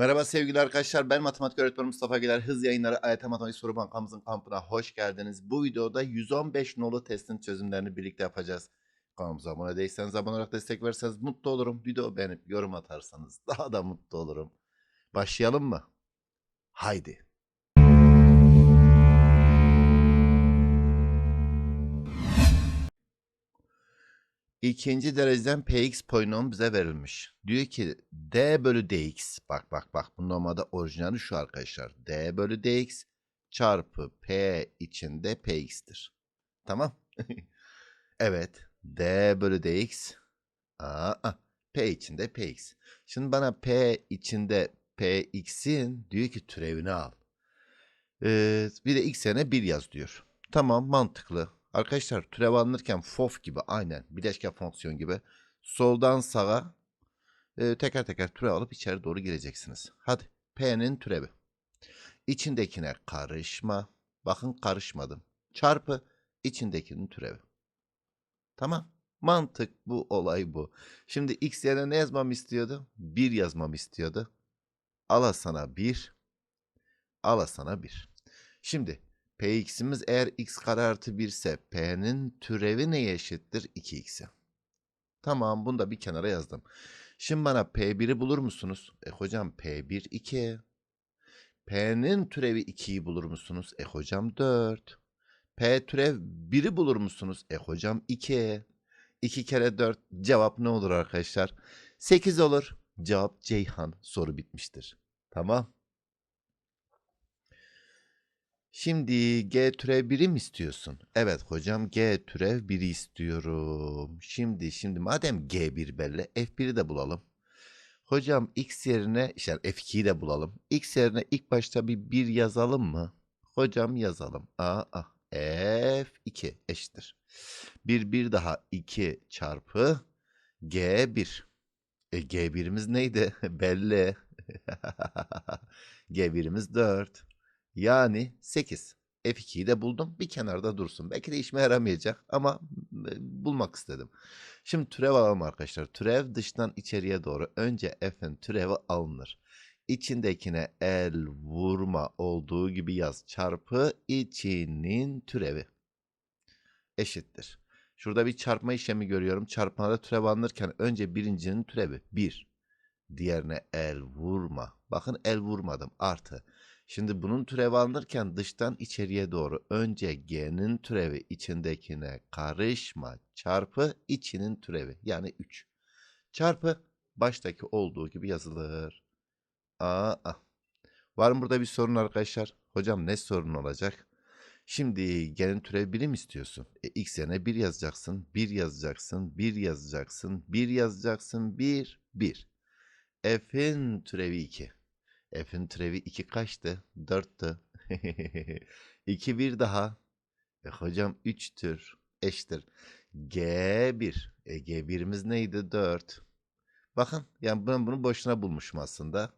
Merhaba sevgili arkadaşlar. Ben matematik öğretmeni Mustafa Güler. Hız yayınları AYT Matematik Soru Bankamızın kampına hoş geldiniz. Bu videoda 115 nolu testin çözümlerini birlikte yapacağız. Kanalımıza abone değilseniz abone olarak destek verirseniz mutlu olurum. Video beğenip yorum atarsanız daha da mutlu olurum. Başlayalım mı? Haydi. İkinci dereceden px polinom bize verilmiş. Diyor ki d bölü dx. Bak bak bak bu normalde orijinali şu arkadaşlar. d bölü dx çarpı p içinde px'tir. Tamam. evet. d bölü dx. Aa, p içinde px. Şimdi bana p içinde px'in diyor ki türevini al. Ee, bir de x yerine 1 yaz diyor. Tamam mantıklı. Arkadaşlar türev alınırken fof gibi aynen bileşken fonksiyon gibi soldan sağa e, teker teker türev alıp içeri doğru gireceksiniz. Hadi p'nin türevi. İçindekine karışma. Bakın karışmadım. Çarpı içindekinin türevi. Tamam. Mantık bu olay bu. Şimdi x yerine ne yazmamı istiyordu? 1 yazmamı istiyordu. Ala sana 1. Ala sana 1. Şimdi Px'imiz eğer x kare artı 1 ise P'nin türevi neye eşittir? 2x'e. Tamam bunu da bir kenara yazdım. Şimdi bana P1'i bulur musunuz? E hocam P1 2. P'nin türevi 2'yi bulur musunuz? E hocam 4. P türev 1'i bulur musunuz? E hocam 2. 2 kere 4 cevap ne olur arkadaşlar? 8 olur. Cevap Ceyhan. Soru bitmiştir. Tamam. Şimdi G türev 1'i mi istiyorsun? Evet hocam G türev 1'i istiyorum. Şimdi şimdi madem G1 belli F1'i de bulalım. Hocam X yerine işte F2'yi de bulalım. X yerine ilk başta bir 1 yazalım mı? Hocam yazalım. Aa, aa. F2 eşittir. 1 1 daha 2 çarpı G1. E, G1'imiz neydi? belli. G1'imiz 4. Yani 8. F2'yi de buldum. Bir kenarda dursun. Belki de işime yaramayacak ama e, bulmak istedim. Şimdi türev alalım arkadaşlar. Türev dıştan içeriye doğru. Önce f'in türevi alınır. İçindekine el vurma olduğu gibi yaz. Çarpı içinin türevi. Eşittir. Şurada bir çarpma işlemi görüyorum. Çarpmada türev alınırken önce birincinin türevi 1. Diğerine el vurma. Bakın el vurmadım. Artı. Şimdi bunun türevi alınırken dıştan içeriye doğru önce g'nin türevi içindekine karışma çarpı içinin türevi yani 3. Çarpı baştaki olduğu gibi yazılır. Aa, var mı burada bir sorun arkadaşlar? Hocam ne sorun olacak? Şimdi g'nin türevi 1'i mi istiyorsun? E, x yerine 1 yazacaksın, 1 yazacaksın, 1 yazacaksın, 1 yazacaksın, 1, 1. f'in türevi 2. F'in türevi 2 kaçtı? 4'tü. 2 bir daha. E, hocam 3'tür. Eşittir. G1. E, G1'imiz neydi? 4. Bakın yani ben bunu boşuna bulmuşum aslında.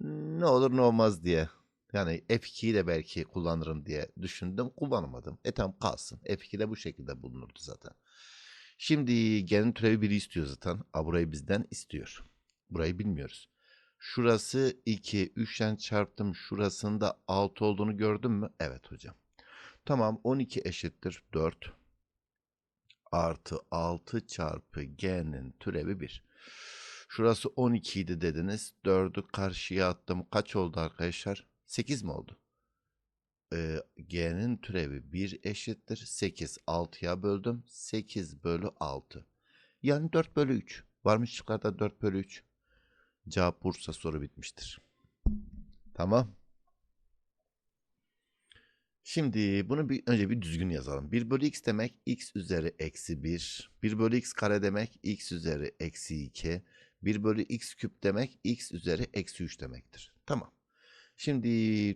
Ne olur ne olmaz diye. Yani F2'yi de belki kullanırım diye düşündüm. Kullanamadım. E tamam kalsın. F2 de bu şekilde bulunurdu zaten. Şimdi G'nin türevi 1'i istiyor zaten. A burayı bizden istiyor. Burayı bilmiyoruz. Şurası 2. 3'ten çarptım. Şurasının da 6 olduğunu gördün mü? Evet hocam. Tamam 12 eşittir 4. Artı 6 çarpı g'nin türevi 1. Şurası 12 idi dediniz. 4'ü karşıya attım. Kaç oldu arkadaşlar? 8 mi oldu? Ee, g'nin türevi 1 eşittir. 8. 6'ya böldüm. 8 bölü 6. Yani 4 bölü 3. Varmış çıkarda 4 bölü 3. Cevap Bursa soru bitmiştir. Tamam. Şimdi bunu bir, önce bir düzgün yazalım. 1 bölü x demek x üzeri eksi 1. 1 bölü x kare demek x üzeri eksi 2. 1 bölü x küp demek x üzeri eksi 3 demektir. Tamam. Şimdi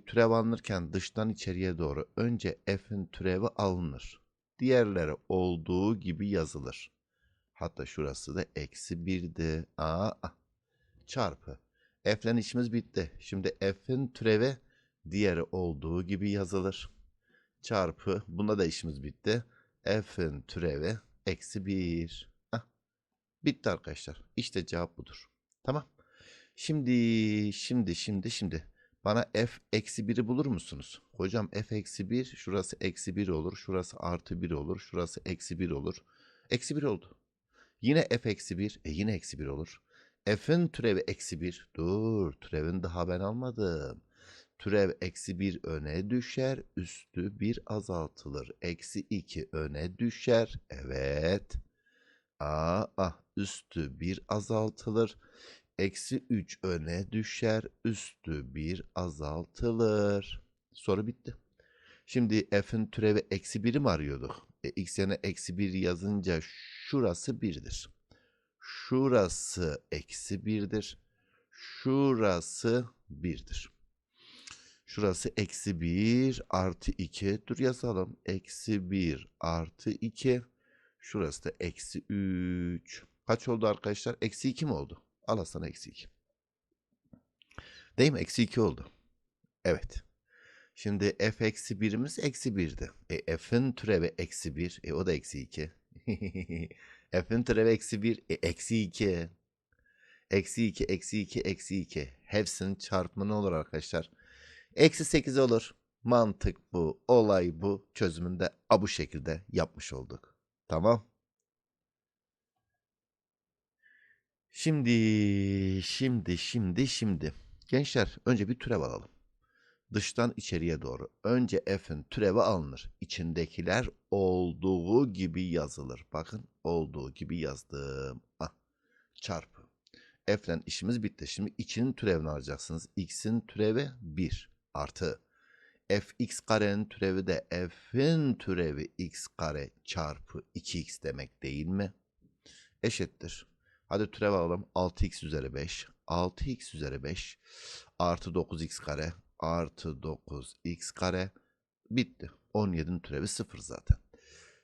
türev alınırken dıştan içeriye doğru önce f'in türevi alınır. Diğerleri olduğu gibi yazılır. Hatta şurası da eksi 1'di. Aa, çarpı. F'len işimiz bitti. Şimdi F'in türevi diğeri olduğu gibi yazılır. Çarpı. Bunda da işimiz bitti. F'in türevi eksi 1. Heh. Bitti arkadaşlar. İşte cevap budur. Tamam. Şimdi, şimdi, şimdi, şimdi. Bana f eksi 1'i bulur musunuz? Hocam f eksi 1, şurası eksi 1 olur, şurası artı 1 olur, şurası eksi 1 olur. Eksi 1 oldu. Yine f eksi 1, e yine eksi 1 olur. F'in türevi eksi 1. Dur, türevin daha ben almadım. Türev eksi 1 öne düşer, üstü 1 azaltılır. Eksi 2 öne düşer. Evet. Aa, ah, üstü 1 azaltılır. Eksi 3 öne düşer, üstü 1 azaltılır. Soru bitti. Şimdi f'in türevi eksi 1'i mi arıyorduk? E, x yerine eksi 1 yazınca şurası 1'dir. Şurası eksi 1'dir. Şurası 1'dir. Şurası eksi 1 artı 2. Dur yazalım. Eksi 1 artı 2. Şurası da eksi 3. Kaç oldu arkadaşlar? Eksi 2 mi oldu? Al sana eksi 2. Değil mi? Eksi 2 oldu. Evet. Şimdi f eksi 1'imiz eksi 1'di. E, f'in türevi eksi 1. E, o da eksi 2. f'in türevi eksi 1. E, eksi 2. Eksi 2, eksi 2, eksi 2. Hepsinin çarpımı ne olur arkadaşlar? Eksi 8 olur. Mantık bu. Olay bu. Çözümünde a bu şekilde yapmış olduk. Tamam. Şimdi, şimdi, şimdi, şimdi. Gençler önce bir türev alalım. Dıştan içeriye doğru. Önce f'in türevi alınır. İçindekiler olduğu gibi yazılır. Bakın olduğu gibi yazdım. Ah, çarpı. F'le işimiz bitti. Şimdi içinin türevini alacaksınız. X'in türevi 1 artı. fx karenin türevi de f'in türevi x kare çarpı 2x demek değil mi? Eşittir. Hadi türev alalım. 6x üzeri 5. 6x üzeri 5 artı 9x kare artı 9x kare bitti. 17'nin türevi 0 zaten.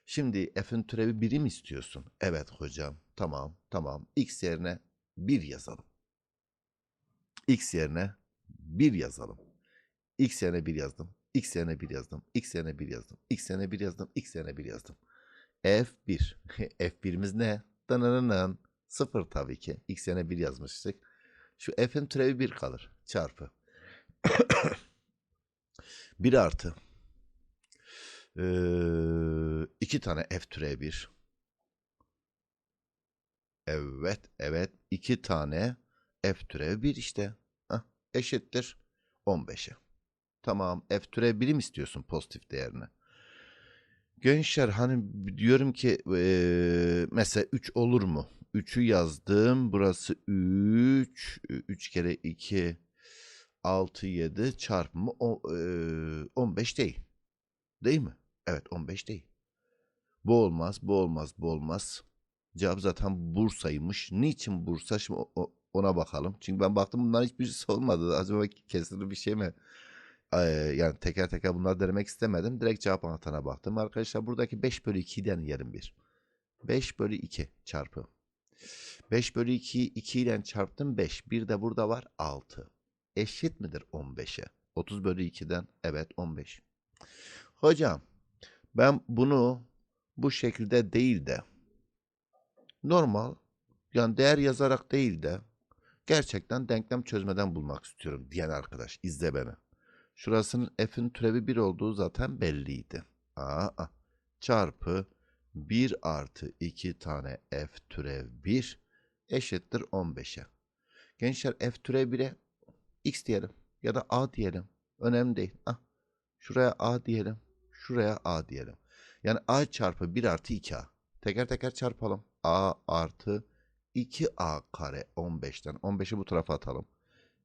Şimdi f'in türevi birim istiyorsun. Evet hocam. Tamam tamam. x yerine 1 yazalım. x yerine 1 yazalım. x yerine 1 yazdım. x yerine 1 yazdım. x yerine 1 yazdım. x yerine 1 yazdım. x yerine 1 yazdım. f1. f1'imiz ne? Dananınan. 0 tabii ki. X yerine 1 yazmıştık. Şu f'in türevi 1 kalır. Çarpı. 1 artı. 2 tane f türevi 1. Evet. Evet. 2 tane f türevi 1 işte. Hah, eşittir 15'e. Tamam. F türevi 1'i mi istiyorsun pozitif değerini? Gençler hani diyorum ki e, mesela 3 olur mu? 3'ü yazdım. Burası 3. 3 kere 2 6 7 çarpımı o, e, 15 değil. Değil mi? Evet 15 değil. Bu olmaz, bu olmaz, bu olmaz. Cevap zaten Bursa'ymış. Niçin Bursa? Şimdi ona bakalım. Çünkü ben baktım bunların hiçbirisi olmadı. Acaba kesirli bir şey mi? Yani teker teker bunları denemek istemedim. Direkt cevap anahtarına baktım. Arkadaşlar buradaki 5 bölü 2'den yerim bir. 5 bölü 2 çarpı. 5 bölü 2'yi 2 ile çarptım 5. Bir de burada var 6. Eşit midir 15'e? 30 bölü 2'den evet 15. Hocam ben bunu bu şekilde değil de normal yani değer yazarak değil de gerçekten denklem çözmeden bulmak istiyorum diyen arkadaş izle beni. Şurasının f'in türevi 1 olduğu zaten belliydi. Aa, çarpı 1 artı 2 tane f türev 1 eşittir 15'e. Gençler f türev 1'e x diyelim ya da a diyelim. Önemli değil. Ah, şuraya a diyelim. Şuraya a diyelim. Yani a çarpı 1 artı 2a. Teker teker çarpalım. a artı 2a kare 15'ten. 15'i bu tarafa atalım.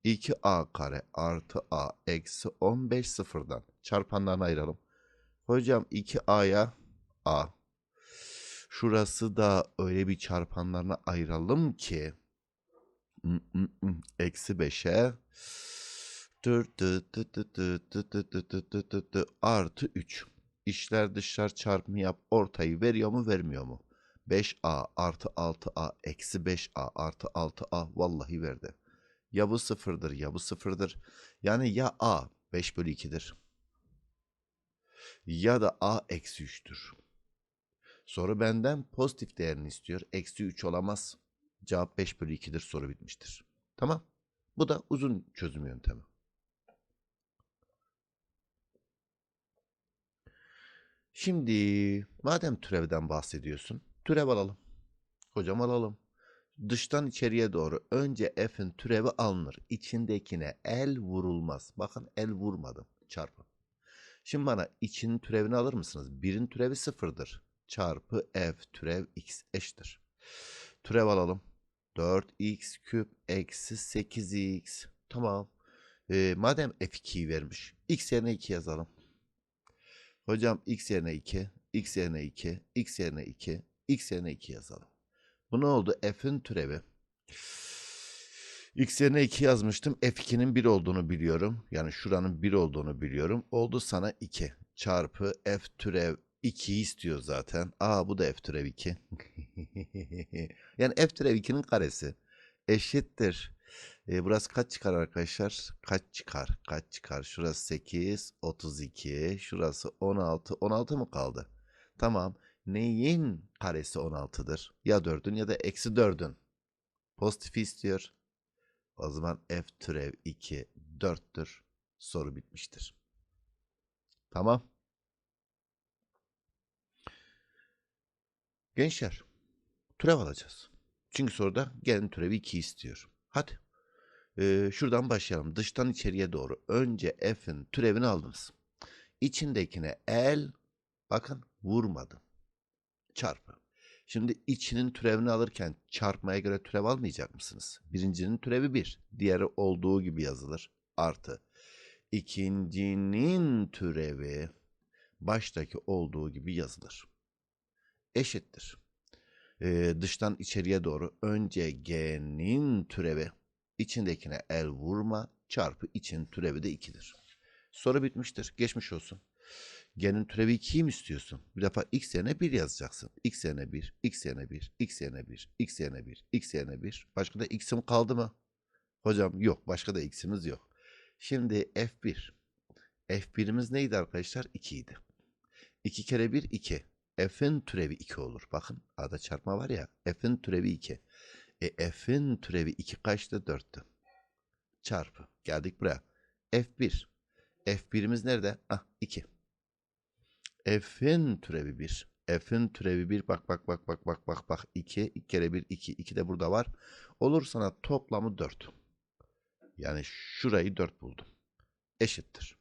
2a kare artı a eksi 15 sıfırdan. Çarpanlarını ayıralım. Hocam 2a'ya a. Şurası da öyle bir çarpanlarına ayıralım ki eksi 5'e artı 3. İşler dışlar çarpımı yap. Ortayı veriyor mu vermiyor mu? 5a artı 6a eksi 5a artı 6a vallahi verdi. Ya bu sıfırdır ya bu sıfırdır. Yani ya a 5 bölü 2'dir. Ya da a eksi 3'tür. Soru benden pozitif değerini istiyor. Eksi 3 olamaz. Cevap 5 bölü 2'dir. Soru bitmiştir. Tamam. Bu da uzun çözüm yöntemi. Şimdi madem türevden bahsediyorsun, türev alalım. Hocam alalım. Dıştan içeriye doğru önce f'in türevi alınır. İçindekine el vurulmaz. Bakın el vurmadım. Çarpı. Şimdi bana için türevini alır mısınız? Birin türevi sıfırdır. Çarpı f türev x eşittir. Türev alalım. 4x küp eksi 8x. Tamam. Ee, madem f2'yi vermiş. x yerine 2 yazalım. Hocam x yerine 2, x yerine 2, x yerine 2, x yerine 2 yazalım. Bu ne oldu? F'in türevi. X yerine 2 yazmıştım. F2'nin 1 olduğunu biliyorum. Yani şuranın 1 olduğunu biliyorum. Oldu sana 2 çarpı F türev 2 istiyor zaten. Aa bu da F türev 2. yani F türev 2'nin karesi eşittir. E, burası kaç çıkar arkadaşlar? Kaç çıkar? Kaç çıkar? Şurası 8, 32. Şurası 16. 16 mı kaldı? Tamam. Neyin karesi 16'dır? Ya 4'ün ya da eksi 4'ün. Pozitifi istiyor. O zaman f türev 2 4'tür. Soru bitmiştir. Tamam. Gençler, türev alacağız. Çünkü soruda gelin türevi 2 istiyor. Hadi. Ee, şuradan başlayalım. Dıştan içeriye doğru. Önce f'in türevini aldınız. İçindekine el, bakın vurmadım. Çarpı. Şimdi içinin türevini alırken çarpmaya göre türev almayacak mısınız? Birincinin türevi 1. Diğeri olduğu gibi yazılır. Artı. İkincinin türevi baştaki olduğu gibi yazılır. Eşittir. Ee, dıştan içeriye doğru önce g'nin türevi içindekine el vurma çarpı için türevi de 2'dir. Soru bitmiştir. Geçmiş olsun. G'nin türevi 2'yi mi istiyorsun? Bir defa x yerine 1 yazacaksın. x yerine 1, x yerine 1, x yerine 1, x yerine 1, x yerine 1. Başka da x'im kaldı mı? Hocam yok. Başka da x'imiz yok. Şimdi f1. f1'imiz neydi arkadaşlar? 2 idi. 2 kere 1 2. f'in türevi 2 olur. Bakın A'da çarpma var ya. f'in türevi 2. E f'in türevi 2 kaçtı? 4'tü. Çarpı. Geldik buraya. f1. f1'imiz nerede? Ah 2 f'in türevi 1. F'in türevi 1 bak bak bak bak bak bak bak 2 2 kere 1 2 2 de burada var. Olur sana toplamı 4. Yani şurayı 4 buldum. Eşittir.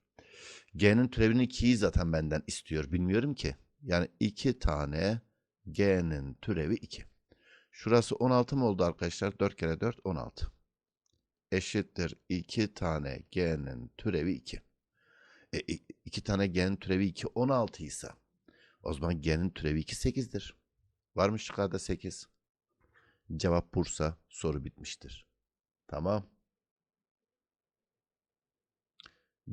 G'nin türevini 2'yi zaten benden istiyor. Bilmiyorum ki. Yani 2 tane G'nin türevi 2. Şurası 16 mı oldu arkadaşlar? 4 kere 4 16. Eşittir 2 tane G'nin türevi 2. E, tane gen türevi 2 16 ise o zaman genin türevi 2 8'dir. Varmış yukarıda 8. Cevap Bursa soru bitmiştir. Tamam.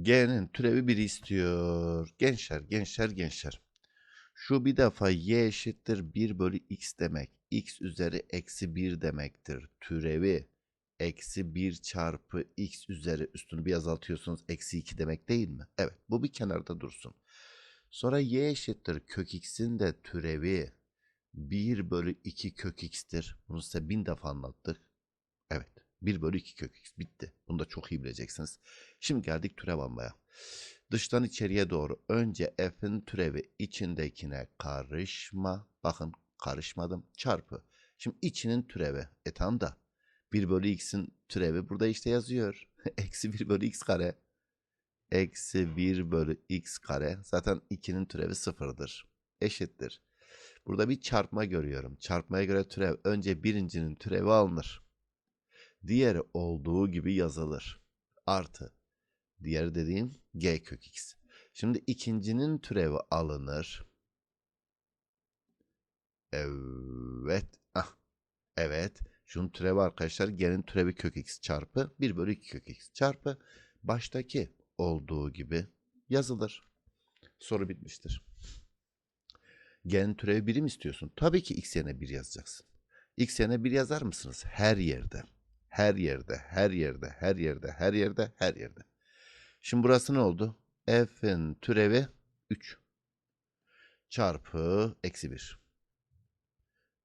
G'nin türevi 1 istiyor. Gençler, gençler, gençler. Şu bir defa y eşittir 1 bölü x demek. x üzeri eksi 1 demektir. Türevi eksi 1 çarpı x üzeri üstünü bir azaltıyorsunuz. Eksi 2 demek değil mi? Evet bu bir kenarda dursun. Sonra y eşittir kök x'in de türevi 1 bölü 2 kök x'tir. Bunu size bin defa anlattık. Evet 1 bölü 2 kök x bitti. Bunu da çok iyi bileceksiniz. Şimdi geldik türev almaya. Dıştan içeriye doğru önce f'in türevi içindekine karışma. Bakın karışmadım. Çarpı. Şimdi içinin türevi. E tam da 1 bölü x'in türevi burada işte yazıyor. Eksi 1 bölü x kare. Eksi 1 bölü x kare. Zaten 2'nin türevi sıfırdır. Eşittir. Burada bir çarpma görüyorum. Çarpmaya göre türev önce birincinin türevi alınır. Diğeri olduğu gibi yazılır. Artı. Diğer dediğim g kök x. Şimdi ikincinin türevi alınır. Evet. Ah. Evet. Şunun türevi arkadaşlar g'nin türevi kök x çarpı 1 bölü 2 kök x çarpı baştaki olduğu gibi yazılır. Soru bitmiştir. G'nin türevi 1'i mi istiyorsun? Tabii ki x yerine 1 yazacaksın. x yerine 1 yazar mısınız? Her yerde. Her yerde, her yerde, her yerde, her yerde, her yerde. Şimdi burası ne oldu? f'in türevi 3 çarpı eksi 1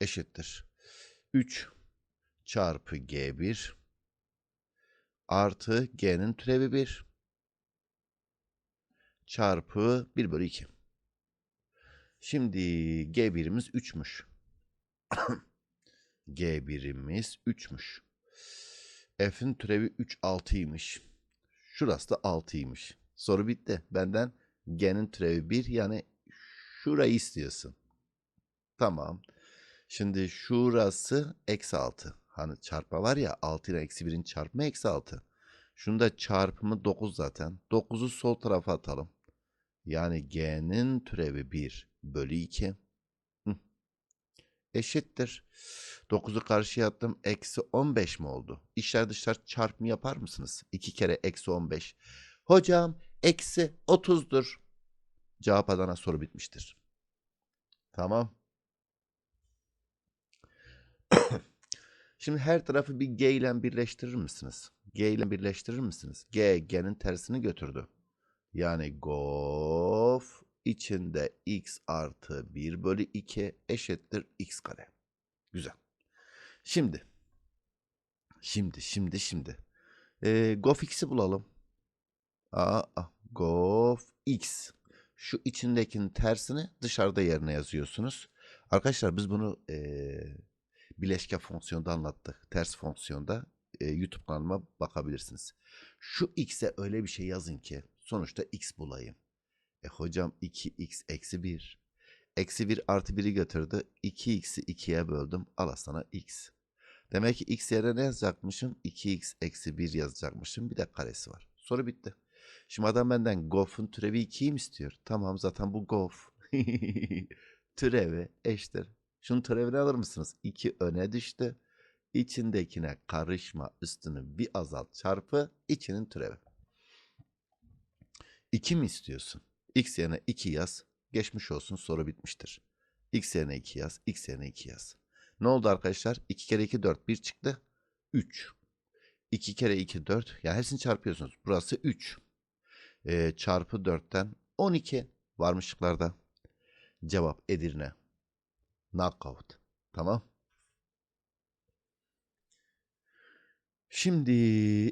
eşittir. 3 çarpı G1 artı g'nin türevi 1 çarpı 1 bölü 2. Şimdi g birimiz 3'müş. g birimiz 3'müş. F'in türevi 3 6'ymış. Şurası da 6'ymış. Soru bitti. Benden g'nin türevi 1 yani şurayı istiyorsun. Tamam. Şimdi şurası eksi 6. Hani çarpma var ya 6 ile eksi 1'in çarpımı eksi 6. Şunu da çarpımı 9 zaten. 9'u sol tarafa atalım. Yani g'nin türevi 1 bölü 2. Eşittir. 9'u karşıya attım. Eksi 15 mi oldu? İşler dışlar çarpımı yapar mısınız? 2 kere eksi 15. Hocam eksi 30'dur. Cevap Adana soru bitmiştir. Tamam. Şimdi her tarafı bir G ile birleştirir misiniz? G ile birleştirir misiniz? G, G'nin tersini götürdü. Yani gof içinde x artı 1 bölü 2 eşittir x kare. Güzel. Şimdi. Şimdi, şimdi, şimdi. Ee, gof x'i bulalım. Aa, gof x. Şu içindekinin tersini dışarıda yerine yazıyorsunuz. Arkadaşlar biz bunu ee, bileşke fonksiyonda anlattık. Ters fonksiyonda e, YouTube kanalıma bakabilirsiniz. Şu x'e öyle bir şey yazın ki sonuçta x bulayım. E hocam 2x eksi 1. Eksi 1 artı 1'i götürdü. 2x'i 2'ye böldüm. Al sana x. Demek ki x yerine ne yazacakmışım? 2x eksi 1 yazacakmışım. Bir de karesi var. Soru bitti. Şimdi adam benden gof'un türevi 2'yi mi istiyor? Tamam zaten bu gof. türevi eşittir. Şunun türevini alır mısınız? 2 öne düştü. İçindekine karışma üstünü bir azalt çarpı içinin türevi. 2 mi istiyorsun? X yerine 2 yaz. Geçmiş olsun soru bitmiştir. X yerine 2 yaz. X yerine 2 yaz. Ne oldu arkadaşlar? 2 kere 2 4 1 çıktı. 3. 2 kere 2 4. Yani hepsini çarpıyorsunuz. Burası 3. Ee, çarpı 4'ten 12 varmışlıklarda. Cevap Edirne. Knockout. Tamam. Şimdi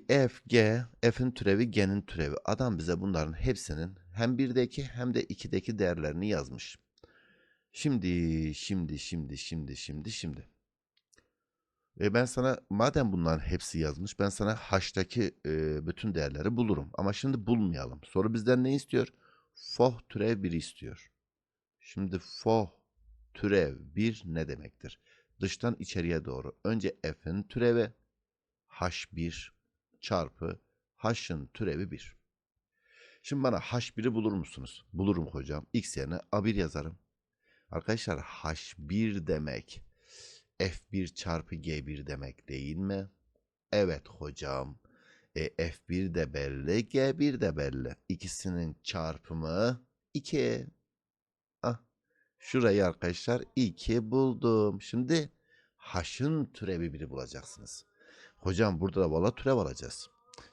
f, g, f'in türevi, g'nin türevi. Adam bize bunların hepsinin hem 1'deki hem de 2'deki değerlerini yazmış. Şimdi, şimdi, şimdi, şimdi, şimdi, şimdi. E ben sana madem bunların hepsi yazmış ben sana h'taki e, bütün değerleri bulurum. Ama şimdi bulmayalım. Soru bizden ne istiyor? Foh türev 1 istiyor. Şimdi foh türev 1 ne demektir? Dıştan içeriye doğru. Önce f'in türevi h1 çarpı h'ın türevi 1. Şimdi bana h1'i bulur musunuz? Bulurum hocam. X yerine a1 yazarım. Arkadaşlar h1 demek f1 çarpı g1 demek değil mi? Evet hocam. E, f1 de belli, g1 de belli. İkisinin çarpımı 2. Ah, şurayı arkadaşlar 2 buldum. Şimdi h'ın türevi 1'i bulacaksınız. Hocam burada da valla türev alacağız.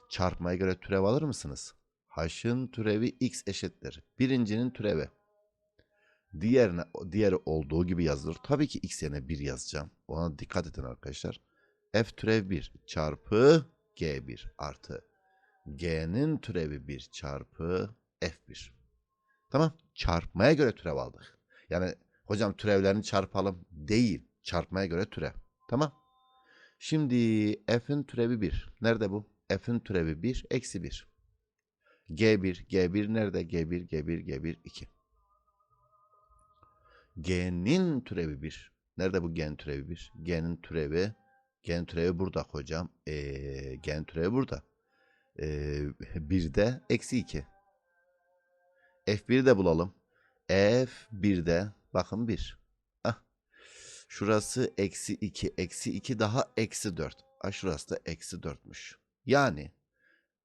Çarpmaya göre türev alır mısınız? H'ın türevi x eşittir. Birincinin türevi. Diğerine, diğeri olduğu gibi yazılır. Tabii ki x yerine 1 yazacağım. Ona dikkat edin arkadaşlar. F türev 1 çarpı G1 artı G'nin türevi 1 çarpı F1. Tamam. Çarpmaya göre türev aldık. Yani hocam türevlerini çarpalım değil. Çarpmaya göre türev. Tamam. Şimdi f'in türevi 1. Nerede bu? f'in türevi 1 eksi 1. G1, G1 nerede? G1, G1, G1, 2. G'nin türevi 1. Nerede bu gen türevi 1? G'nin türevi, gen türevi burada hocam. Ee, gen türevi burada. Ee, 1'de eksi 2. F1'i de bulalım. F1'de bakın 1. Ah. Şurası eksi 2. Eksi 2 daha eksi 4. Ah, şurası da eksi 4'müş. Yani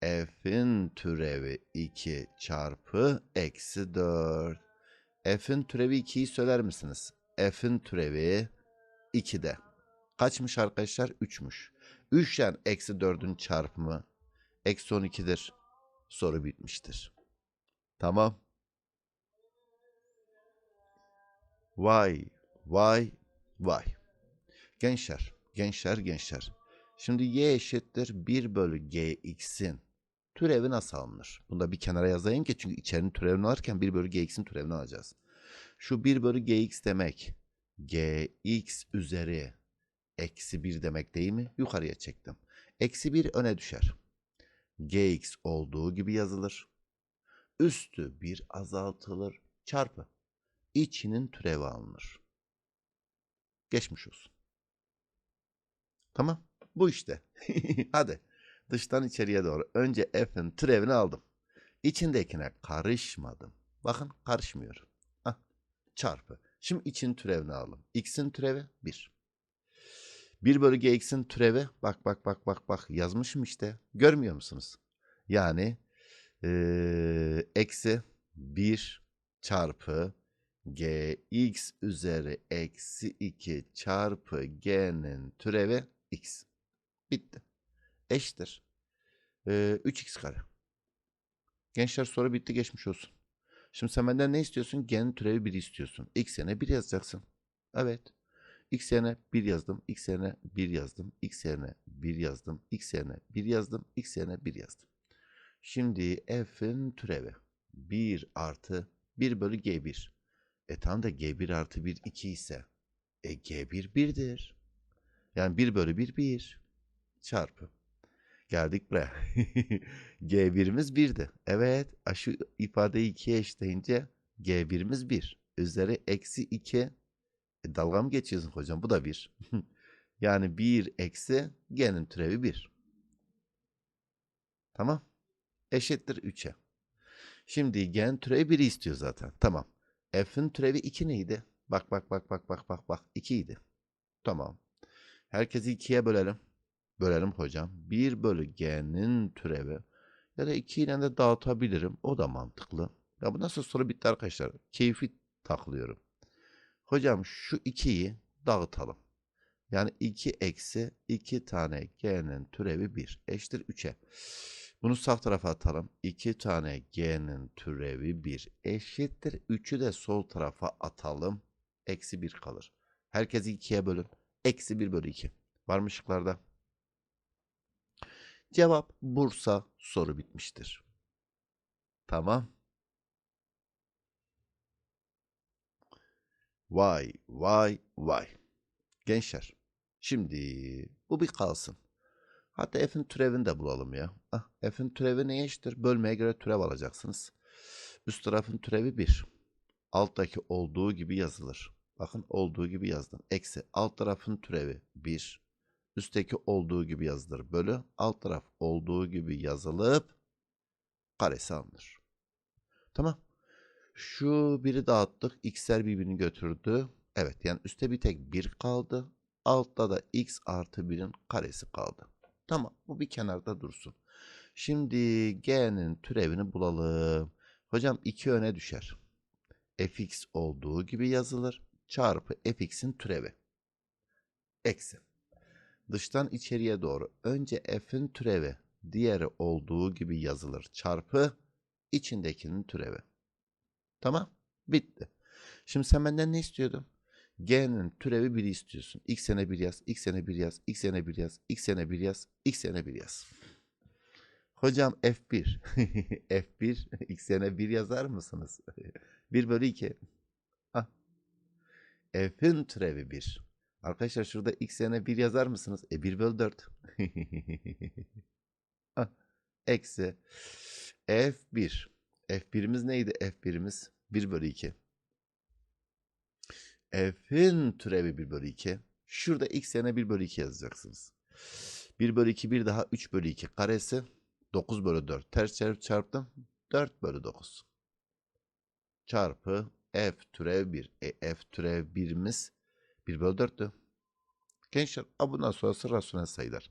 f'in türevi 2 çarpı eksi 4. f'in türevi 2'yi söyler misiniz? f'in türevi 2'de. Kaçmış arkadaşlar? 3'müş. 3 yani eksi 4'ün çarpımı eksi 12'dir. Soru bitmiştir. Tamam. Vay, vay, vay. Gençler, gençler, gençler. Şimdi y eşittir 1 bölü gx'in türevi nasıl alınır? Bunu da bir kenara yazayım ki çünkü içerinin türevini alırken 1 bölü gx'in türevini alacağız. Şu 1 bölü gx demek gx üzeri eksi 1 demek değil mi? Yukarıya çektim. Eksi 1 öne düşer. gx olduğu gibi yazılır. Üstü 1 azaltılır. Çarpı. İçinin türevi alınır. Geçmiş olsun. Tamam. Bu işte. Hadi. Dıştan içeriye doğru. Önce f'in türevini aldım. İçindekine karışmadım. Bakın karışmıyor. Hah. Çarpı. Şimdi için türevini aldım. X'in türevi 1. 1 bölü gx'in türevi bak bak bak bak bak yazmışım işte. Görmüyor musunuz? Yani ee, eksi 1 çarpı gx üzeri eksi 2 çarpı g'nin türevi x. Bitti. Eşittir. Ee, 3x kare. Gençler soru bitti geçmiş olsun. Şimdi sen benden ne istiyorsun? G'nin türevi 1 istiyorsun. X yerine 1 yazacaksın. Evet. X yerine 1 yazdım. X yerine 1 yazdım. X yerine 1 yazdım. X yerine 1 yazdım. X yerine 1 yazdım. Şimdi f'in türevi 1 artı 1 bölü g1. E tam da g1 artı 1 2 ise e g1 1'dir. Yani 1 bölü 1 1 çarpı. Geldik buraya. G1'imiz 1'di. Evet. Şu ifadeyi 2'ye eşitleyince G1'imiz 1. Üzeri eksi 2. E, dalga mı geçiyorsun hocam? Bu da 1. yani 1 eksi G'nin türevi 1. Tamam. Eşittir 3'e. Şimdi G'nin türevi 1'i istiyor zaten. Tamam. F'in türevi 2 neydi? Bak bak bak bak bak bak bak. 2 idi. Tamam. Herkesi 2'ye bölelim. Bölelim hocam. 1 bölü g'nin türevi ya da 2 ile de dağıtabilirim. O da mantıklı. Ya bu nasıl soru bitti arkadaşlar. Keyfi taklıyorum. Hocam şu 2'yi dağıtalım. Yani 2 eksi 2 tane g'nin türevi 1 eşittir 3'e. Bunu sağ tarafa atalım. 2 tane g'nin türevi 1 eşittir. 3'ü de sol tarafa atalım. Eksi 1 kalır. Herkesi 2'ye bölün. Eksi 1 bölü 2. Var mı şıklarda? Cevap Bursa soru bitmiştir. Tamam. Vay vay vay. Gençler. Şimdi bu bir kalsın. Hatta f'in türevini de bulalım ya. Ah, f'in türevi neye eşittir? Bölmeye göre türev alacaksınız. Üst tarafın türevi 1. Alttaki olduğu gibi yazılır. Bakın olduğu gibi yazdım. Eksi alt tarafın türevi 1. Üstteki olduğu gibi yazılır. Bölü alt taraf olduğu gibi yazılıp karesi alınır. Tamam. Şu biri dağıttık. X'ler birbirini götürdü. Evet yani üstte bir tek 1 kaldı. Altta da x artı 1'in karesi kaldı. Tamam bu bir kenarda dursun. Şimdi g'nin türevini bulalım. Hocam 2 öne düşer. fx olduğu gibi yazılır. Çarpı fx'in türevi. Eksi. Dıştan içeriye doğru. Önce f'in türevi. Diğeri olduğu gibi yazılır. Çarpı içindekinin türevi. Tamam. Bitti. Şimdi sen benden ne istiyordun? G'nin türevi 1'i istiyorsun. X sene 1 yaz, X sene 1 yaz, X sene 1 yaz, X sene 1 yaz, X sene 1 yaz. Hocam F1. F1 X sene 1 yazar mısınız? 1 bölü 2. Ah. F'in türevi 1. Arkadaşlar şurada X sene 1 yazar mısınız? E 1 bölü 4. ah. Eksi F1. F1'imiz neydi? F1'imiz 1 bölü 2 f'in türevi 1 bölü 2. Şurada x yerine 1 bölü 2 yazacaksınız. 1 bölü 2 bir daha 3 bölü 2 karesi 9 bölü 4. Ters çarpı çarptım. 4 bölü 9. Çarpı f türev 1. E, f türev 1'imiz 1 bölü 4'tü. Gençler bundan sonrası rasyonel sayılar.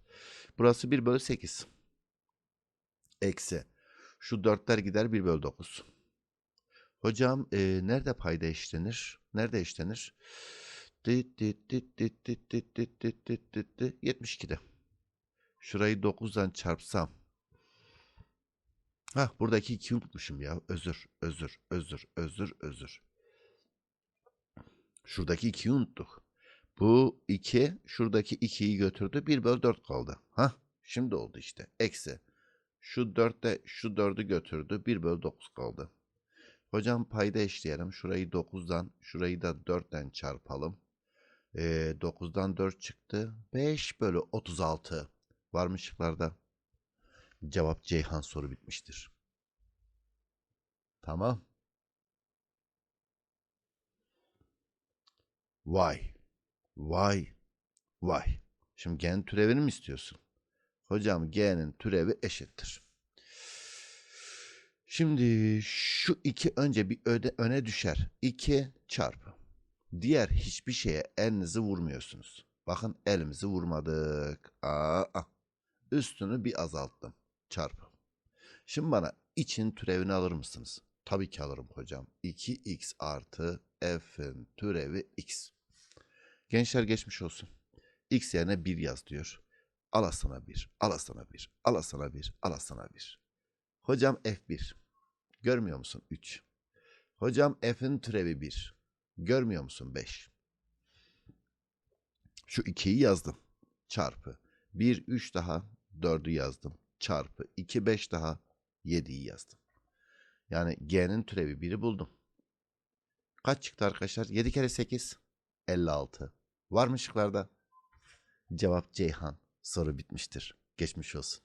Burası 1 bölü 8. Eksi. Şu 4'ler gider 1 bölü 9. Hocam e, nerede payda eşlenir? Nerede eşlenir? 72'de. Şurayı 9'dan çarpsam. Hah buradaki 2'yi unutmuşum ya. Özür, özür, özür, özür, özür. Şuradaki 2'yi unuttuk. Bu 2 şuradaki 2'yi götürdü. 1 bölü 4 kaldı. Hah şimdi oldu işte. Eksi. Şu 4 de şu 4'ü götürdü. 1 bölü 9 kaldı. Hocam payda eşleyelim. Şurayı 9'dan şurayı da 4'ten çarpalım. Ee, 9'dan 4 çıktı. 5 bölü 36. Var mı şıklarda? Cevap Ceyhan soru bitmiştir. Tamam. Vay. Vay. Vay. Şimdi gen türevini mi istiyorsun? Hocam g'nin türevi eşittir. Şimdi şu iki önce bir öde, öne düşer. 2 çarpı. Diğer hiçbir şeye elinizi vurmuyorsunuz. Bakın elimizi vurmadık. Aa, üstünü bir azalttım. Çarpı. Şimdi bana için türevini alır mısınız? Tabii ki alırım hocam. 2x artı f'in türevi x. Gençler geçmiş olsun. X yerine 1 yaz diyor. Al sana 1, al sana 1, al sana 1, al sana 1. Hocam F1. Görmüyor musun? 3. Hocam F'in türevi 1. Görmüyor musun? 5. Şu 2'yi yazdım. Çarpı. 1, 3 daha 4'ü yazdım. Çarpı. 2, 5 daha 7'yi yazdım. Yani G'nin türevi 1'i buldum. Kaç çıktı arkadaşlar? 7 kere 8. 56. Var mı şıklarda? Cevap Ceyhan. Soru bitmiştir. Geçmiş olsun.